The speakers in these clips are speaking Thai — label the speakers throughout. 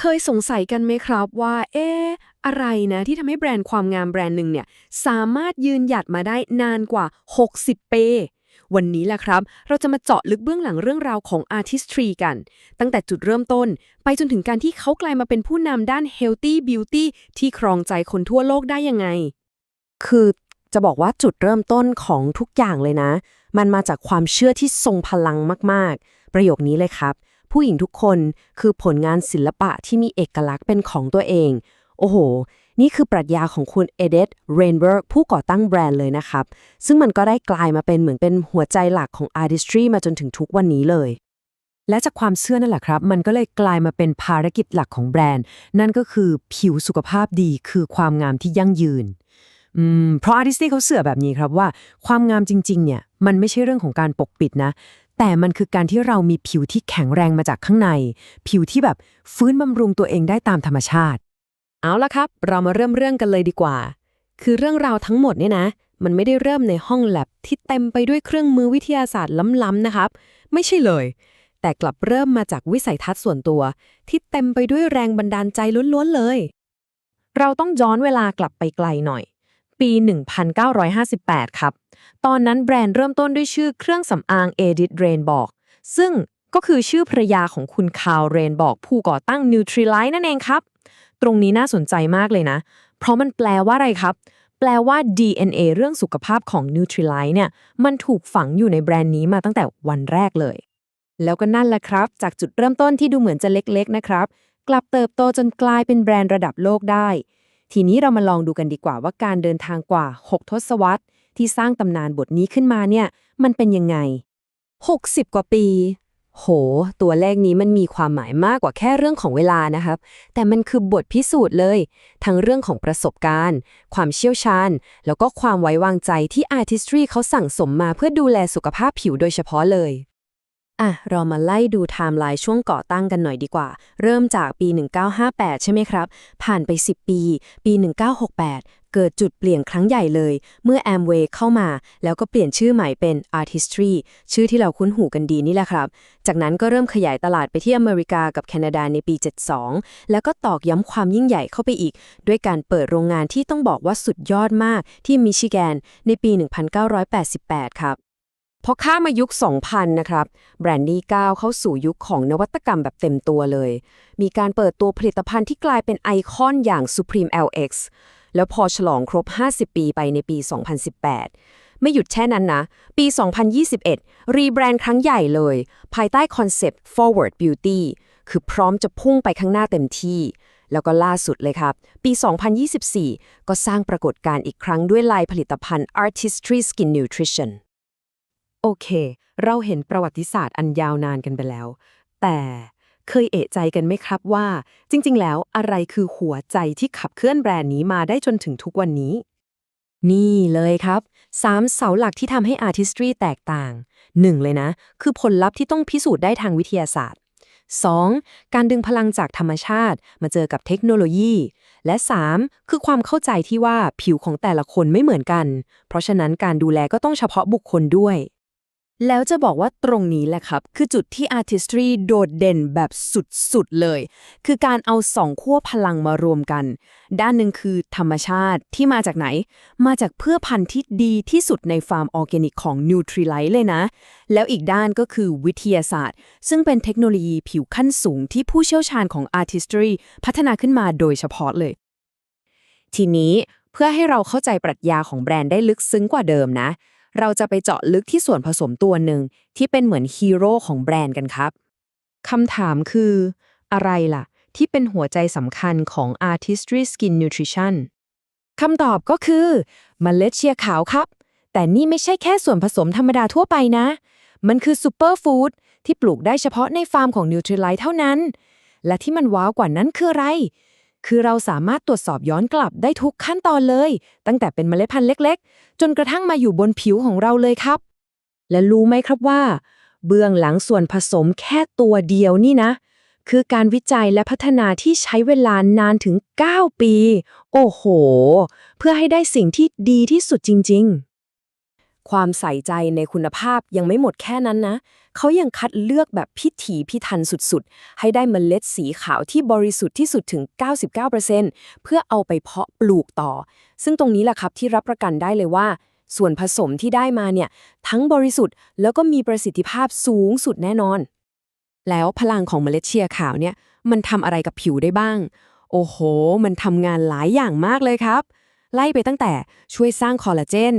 Speaker 1: เคยสงสัยกันไหมครับว่า เอ๊ะ อะไรนะที่ทำให้แบรนด์ความงามแบรนด์หนึ่งเนี่ย สามารถยืนหยัดมาได้นานกว่า 60 ปีวันนี้แหละครับ เราจะมาเจาะลึกเบื้องหลังเรื่องราวของ Artistry กัน ตั้งแต่จุดเริ่มต้น ไปจนถึงการที่เขากลายมาเป็นผู้นำด้าน Healthy Beauty ที่ครองใจคนทั่วโลกได้ยังไง
Speaker 2: คือจะบอกว่าจุดเริ่มต้นของทุกอย่างเลยนะ มันมาจากความเชื่อที่ทรงพลังมาก ๆ ประโยคนี้เลยครับ ผู้หญิงทุกคนคือผลงานศิลปะที่มีเอกลักษณ์เป็นของตัวเอง โอ้โห นี่คือปรัชญาของคุณเอเดธเรนเบิร์กผู้ก่อตั้งแบรนด์เลยนะครับ ซึ่งมันก็ได้กลายมาเป็นเหมือนเป็นหัวใจหลักของ artistry มาจนถึงทุกวันนี้เลย และจากความเชื่อนั่นแหละครับ มันก็เลยกลายมาเป็นภารกิจหลักของแบรนด์ นั่นก็คือผิวสุขภาพดีคือความงามที่ยั่งยืนอืมเพราะอาร์ติสตี้เขาเสื่อแบบนี้ครับว่า ความงามจริง ๆ เนี่ย มันไม่ใช่เรื่องของการปกปิดนะ แต่มันคือการที่เรามีผิวที่แข็งแรงมาจากข้างใน ผิวที่แบบฟื้นบำรุงตัวเองได้ตามธรรมชาติ
Speaker 1: เอาละครับ เรามาเริ่มเรื่องกันเลยดีกว่า คือเรื่องราวทั้งหมดเนี่ยนะ มันไม่ได้เริ่มในห้องแลบที่เต็มไปด้วยเครื่องมือวิทยาศาสตร์ล้ำๆนะครับ ไม่ใช่เลย แต่กลับเริ่มมาจากวิสัยทัศน์ส่วนตัว ที่เต็มไปด้วยแรงบันดาลใจล้วนๆเลย
Speaker 2: เราต้องย้อนเวลากลับไปไกลหน่อย ปี 1958 ครับ ตอนนั้นแบรนด์เริ่มต้นด้วยชื่อเครื่องสำอางเอดิธเรนบอกซึ่งก็คือชื่อภรรยาของคุณคาร์ลเรนบอกผู้ก่อตั้ง Nutrilite นั่นเองครับ ตรงนี้น่าสนใจมากเลยนะ เพราะมันแปลว่าอะไรครับ แปลว่า DNA เรื่องสุขภาพของ Nutrilite เนี่ย มันถูกฝังอยู่ในแบรนด์นี้มาตั้งแต่วันแรกเลย แล้วก็นั่นแหละครับ จากจุดเริ่มต้นที่ดูเหมือนจะเล็กๆ นะครับ กลับเติบโตจนกลายเป็นแบรนด์ระดับโลกได้ ทีนี้เรามาลองดูกันดีกว่าว่าการเดินทางกว่า 6 ทศวรรษ ที่สร้างตำนานบทนี้ขึ้นมาเนี่ย มันเป็นยังไง
Speaker 1: 60 กว่าปี โห ตัวเลขนี้มันมีความหมายมากกว่าแค่เรื่องของเวลานะครับ แต่มันคือบทพิสูจน์เลย ทั้งเรื่องของประสบการณ์ ความเชี่ยวชาญ แล้วก็ความไว้วางใจที่ Artistry เขาสั่งสมมาเพื่อดูแลสุขภาพผิวโดยเฉพาะเลย อะ เรามาไล่ดูไทม์ไลน์ช่วงก่อตั้งกันหน่อยดีกว่า เริ่มจากปี 1958 ใช่ไหมครับ ผ่านไป 10 ปี ปี 1968 เกิดจุดเปลี่ยนครั้งใหญ่เลย เมื่อ Amway เข้ามา แล้วก็เปลี่ยนชื่อใหม่เป็น Artistry ชื่อที่เราคุ้นหูกันดีนี่แหละครับ จากนั้นก็เริ่มขยายตลาดไปที่อเมริกากับแคนาดาในปี 72 แล้วก็ตอกย้ำความยิ่งใหญ่เข้าไปอีก ด้วยการเปิดโรงงานที่ต้องบอกว่าสุดยอดมากที่มิชิแกนในปี 1988 ครับ พอข้ามมายุค 2000 นะครับ แบรนด์นี้ก้าวเข้าสู่ยุคของนวัตกรรมแบบเต็มตัวเลย มีการเปิดตัวผลิตภัณฑ์ที่กลายเป็นไอคอนอย่าง Supreme LX แล้วพอฉลองครบ 50 ปีไปในปี 2018 ไม่หยุดแค่นั้นนะ ปี 2021 รีแบรนด์ครั้งใหญ่เลย ภายใต้คอนเซปต์ Forward Beauty คือพร้อมจะพุ่งไปข้างหน้าเต็มที่ แล้วก็ล่าสุดเลยครับ ปี 2024 ก็สร้างปรากฏการณ์อีกครั้งด้วยลายผลิตภัณฑ์ Artistry Skin Nutrition โอเค เราเห็นประวัติศาสตร์อันยาวนานกันไปแล้ว แต่เคยเอะใจกันไหมครับว่า จริง ๆ แล้วอะไรคือหัวใจที่ขับเคลื่อนแบรนด์นี้มาได้จนถึงทุกวันนี้ นี่เลยครับสามเสาหลักที่ทำให้ Artistry แตกต่างหนึ่งเลยนะ คือผลลัพธ์ที่ต้องพิสูจน์ได้ทางวิทยาศาสตร์ 2. การดึงพลังจากธรรมชาติ มาเจอกับเทคโนโลยี และ 3. คือความเข้าใจที่ว่าผิวของแต่ละคนไม่เหมือนกัน เพราะฉะนั้นการดูแลก็ต้องเฉพาะบุคคลด้วย แล้วจะบอกว่าตรงนี้แหละครับ คือจุดที่ Artistry โดดเด่นแบบสุดๆเลย คือการเอาสองขั้วพลังมารวมกัน ด้านหนึ่งคือธรรมชาติที่มาจากไหน มาจากเพื่อพันธุ์ที่ดีที่สุดในฟาร์มออร์แกนิกของ Nutrilite เลยนะ แล้วอีกด้านก็คือวิทยาศาสตร์ ซึ่งเป็นเทคโนโลยีผิวขั้นสูงที่ผู้เชี่ยวชาญของ Artistry พัฒนาขึ้นมาโดยเฉพาะเลย ทีนี้เพื่อให้เราเข้าใจปรัชญาของแบรนด์ได้ลึกซึ้งกว่าเดิมนะ เราจะไปเจาะลึกที่ส่วนผสมตัวหนึ่งที่เป็นเหมือนฮีโร่ของแบรนด์กันครับคำถามคือ อะไรล่ะ ที่เป็นหัวใจสำคัญของ Artistry Skin Nutrition คำตอบก็คือมเมล็ดเชียขาวครับ แต่นี่ไม่ใช่แค่ส่วนผสมธรรมดาทั่วไปนะ มันคือซูเปอร์ฟู้ดที่ปลูกได้เฉพาะในฟาร์มของ Nutrilite เท่านั้น และที่มันว้าวกว่านั้นคืออะไร คือเราสามารถตรวจสอบย้อนกลับได้ทุกขั้นตอนเลย ตั้งแต่เป็นเมล็ดพันธุ์เล็ก ๆ จนกระทั่งมาอยู่บนผิวของเราเลยครับ และรู้ไหมครับว่า เบื้องหลังส่วนผสมแค่ตัวเดียวนี่นะ คือการวิจัยและพัฒนาที่ใช้เวลานานถึง 9 ปี โอ้โห เพื่อให้ได้สิ่งที่ดีที่สุดจริง ๆ
Speaker 2: ความใส่ใจในคุณภาพยังไม่หมดแค่นั้นนะ เขายังคัดเลือกแบบพิถีพิถันสุดๆ ให้ได้เมล็ดสีขาวที่บริสุทธิ์ที่สุดถึง 99%เพื่อเอาไปเพาะปลูกต่อ ซึ่งตรงนี้แหละครับที่รับประกันได้เลยว่า ส่วนผสมที่ได้มาเนี่ย ทั้งบริสุทธิ์แล้วก็มีประสิทธิภาพสูงสุดแน่นอน
Speaker 1: แล้วพลังของเมล็ดเชียร์ขาวเนี่ยมันทำอะไรกับผิวได้บ้าง โอ้โห มันทำงานหลายอย่างมากเลยครับ ไล่ไปตั้งแต่ช่วยสร้างคอลลาเจน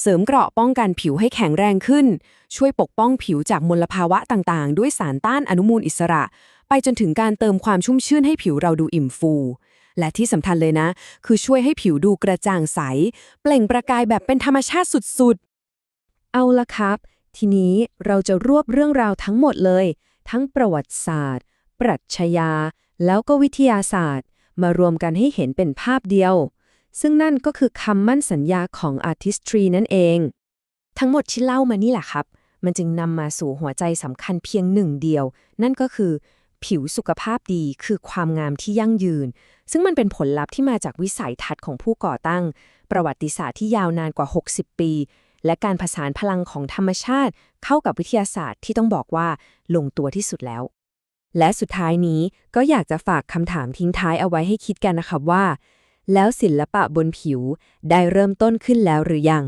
Speaker 1: เสริมเกราะป้องกันผิวให้แข็งแรงขึ้น ช่วยปกป้องผิวจากมลภาวะต่างๆ ด้วยสารต้านอนุมูลอิสระ ไปจนถึงการเติมความชุ่มชื่นให้ผิวเราดูอิ่มฟู และที่สำคัญเลยนะ คือช่วยให้ผิวดูกระจ่างใส เปล่งประกายแบบเป็นธรรมชาติสุดๆ
Speaker 2: เอาละครับ ทีนี้เราจะรวบเรื่องราวทั้งหมดเลย ทั้งประวัติศาสตร์ ปรัชญาแล้วก็วิทยาศาสตร์ มารวมกันให้เห็นเป็นภาพเดียว ซึ่งนั่นก็คือคำมั่นสัญญาของ Artistry นั่นเอง ทั้งหมดที่เล่ามานี่แหละครับ มันจึงนำมาสู่หัวใจสำคัญเพียงหนึ่งเดียว นั่นก็คือ ผิวสุขภาพดีคือความงามที่ยั่งยืน ซึ่งมันเป็นผลลัพธ์ที่มาจากวิสัยทัศน์ของผู้ก่อตั้ง ประวัติศาสตร์ที่ยาวนานกว่า 60 ปี และการผสานพลังของธรรมชาติ เข้ากับวิทยาศาสตร์ที่ต้องบอกว่าลงตัวที่สุดแล้วและสุดท้ายนี้ก็อยากจะฝากคำถามทิ้งท้ายเอาไว้ให้คิดกันนะครับว่า แล้วศิลปะบนผิวได้เริ่มต้นขึ้นแล้วหรือยัง